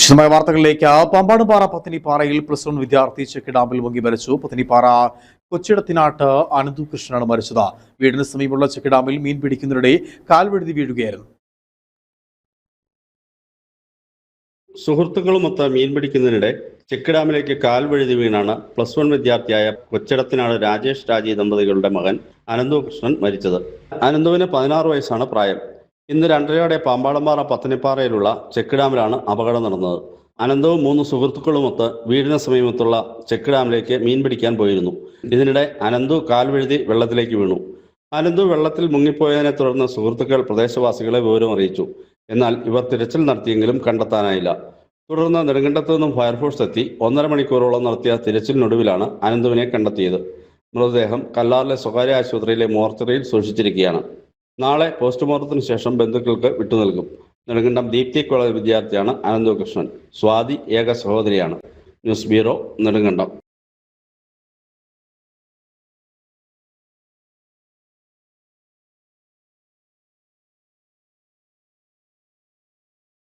വിശദമായ വാർത്തകളിലേക്ക് പാമ്പാടുംപാറ പത്തിനിപ്പാറയിൽ പ്ലസ് വൺ വിദ്യാർത്ഥി ചെക്ക് ഡാമിൽ മുങ്ങി മരിച്ചു. പത്തിനിപ്പാറ കൊച്ചിടത്തിനാട്ട് അനന്തു കൃഷ്ണനാണ് മരിച്ചത്. വീടിന് സമീപമുള്ള ചെക്ക് ഡാമിൽ മീൻ പിടിക്കുന്നതിനിടെ കാൽവെഴുതി വീഴുകയായിരുന്നു. സുഹൃത്തുക്കളുമൊത്ത് മീൻ പിടിക്കുന്നതിനിടെ ചെക്ക് ഡാമിലേക്ക് കാൽ വഴുതി വീണാണ് പ്ലസ് വൺ വിദ്യാർത്ഥിയായ കൊച്ചിടത്തിനാട് രാജേഷ് രാജി ദമ്പതികളുടെ മകൻ അനന്തു കൃഷ്ണൻ മരിച്ചത്. അനന്തുവിന് പതിനാറ് വയസ്സാണ് പ്രായം. ഇന്ന് രണ്ടരയോടെ പാമ്പാടമ്പാറ പത്തനിപ്പാറയിലുള്ള ചെക്ക് ഡാമിലാണ് അപകടം നടന്നത്. അനന്തവും മൂന്ന് സുഹൃത്തുക്കളുമൊത്ത് വീടിന് സമീപത്തുള്ള ചെക്ക് ഡാമിലേക്ക് മീൻ പിടിക്കാൻ പോയിരുന്നു. ഇതിനിടെ അനന്തു കാൽ വഴുതി വെള്ളത്തിലേക്ക് വീണു. അനന്തു വെള്ളത്തിൽ മുങ്ങിപ്പോയതിനെ തുടർന്ന് സുഹൃത്തുക്കൾ പ്രദേശവാസികളെ വിവരം അറിയിച്ചു. എന്നാൽ ഇവർ തിരച്ചിൽ നടത്തിയെങ്കിലും കണ്ടെത്താനായില്ല. തുടർന്ന് നെടുങ്കണ്ടത്തു നിന്നും ഫയർഫോഴ്സ് എത്തി ഒന്നര മണിക്കൂറോളം നടത്തിയ തിരച്ചിലിനൊടുവിലാണ് അനന്തുവിനെ കണ്ടെത്തിയത്. മൃതദേഹം കല്ലാറിലെ സ്വകാര്യ ആശുപത്രിയിലെ മോർച്ചറിയിൽ സൂക്ഷിച്ചിരിക്കുകയാണ്. നാളെ പോസ്റ്റ്മോർട്ടത്തിന് ശേഷം ബന്ധുക്കൾക്ക് വിട്ടു നൽകും. നെടുങ്കണ്ടം ദീപ്തി കോളേജ് വിദ്യാർത്ഥിയാണ് അനന്തകൃഷ്ണൻ സ്വാതി ഏക സഹോദരിയാണ്. News bureau Nedumkandam.